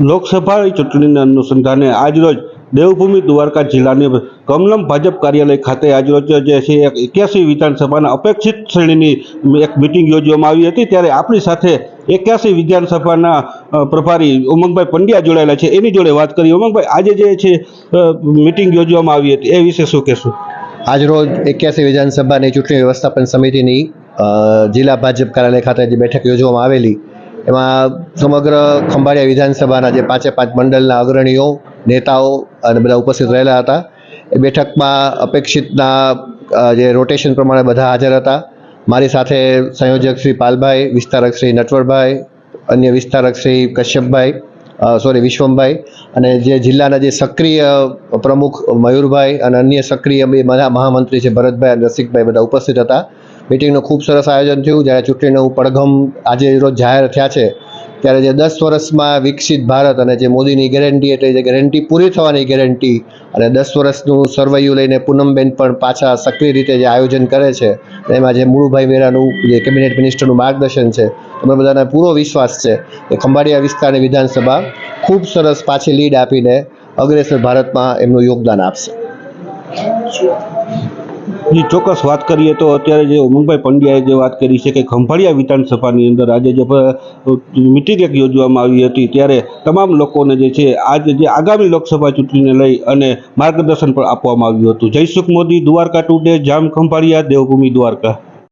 લોકસભા ચૂંટણીના અનુસંધાને આજરોજ દેવભૂમિ દ્વારકા જિલ્લાની કમલમ ભાજપ કાર્યાલય ખાતે આજરોજ જે છે એક એક્યાસી વિધાનસભાના અપેક્ષિત શ્રેણીની એક મિટિંગ યોજવામાં આવી હતી. ત્યારે આપણી સાથે એક્યાસી વિધાનસભાના પ્રભારી ઉમંગભાઈ પંડ્યા જોડાયેલા છે. એની જોડે વાત કરી ઉમંગભાઈ, આજે જે છે મિટિંગ યોજવામાં આવી હતી. એ વિશે શું કહેશું? આજરોજ એક્યાસી વિધાનસભાની ચૂંટણી વ્યવસ્થાપન સમિતિની જિલ્લા ભાજપ કાર્યાલય ખાતે જે બેઠક યોજવામાં આવેલી એમાં સમગ્ર ખંભાળિયા વિધાનસભાના જે પાંચે પાંચ મંડળના અગ્રણીઓ, નેતાઓ અને બધા ઉપસ્થિત રહેલા હતા. એ બેઠકમાં અપેક્ષિતના જે રોટેશન પ્રમાણે બધા હાજર હતા. મારી સાથે સંયોજક શ્રી પાલભાઈ, વિસ્તારક શ્રી નટવરભાઈ, અન્ય વિસ્તારક શ્રી કશ્યપભાઈ સોરી વિશ્વમભાઈ અને જે જિલ્લાના જે સક્રિય પ્રમુખ મયુરભાઈ અને અન્ય સક્રિય મહામંત્રી છે ભરતભાઈ અને રસિકભાઈ બધા ઉપસ્થિત હતા. મિટિંગનું ખૂબ સરસ આયોજન થયું. જ્યારે ચૂંટણીનું પડઘમ આજે રોજ જાહેર થયા છે, ત્યારે જે દસ વર્ષમાં વિકસિત ભારત અને જે મોદીની ગેરંટી એટલે જે ગેરંટી પૂરી થવાની ગેરંટી અને દસ વર્ષનું સરવૈયું લઈને પૂનમબેન પણ પાછા સક્રિય રીતે જે આયોજન કરે છે, એમાં જે મુળુભાઈ મેરાનું જે કેબિનેટ મિનિસ્ટરનું માર્ગદર્શન છે અમે બધાને પૂરો વિશ્વાસ છે કે ખંભાળિયા વિસ્તારની વિધાનસભા ખૂબ સરસ પાછી લીડ આપીને અગ્રેસર ભારતમાં એમનું યોગદાન આપશે. જે, ચોક્કસ વાત કરીએ તો અત્યારે જે ઉમંગભાઈ પંડ્યાએ જે વાત કરી છે કે ખંભાળિયા વિધાનસભાની અંદર આજે જે મિટિંગ એક યોજવામાં આવી હતી, ત્યારે તમામ લોકોને જે છે આજે જે આગામી લોકસભા ચૂંટણીને લઈ અને માર્ગદર્શન પણ આપવામાં આવ્યું હતું. જયસુખ મોદી, દ્વારકા ટુડે જામ ખંભાળિયા, દેવભૂમિ દ્વારકા.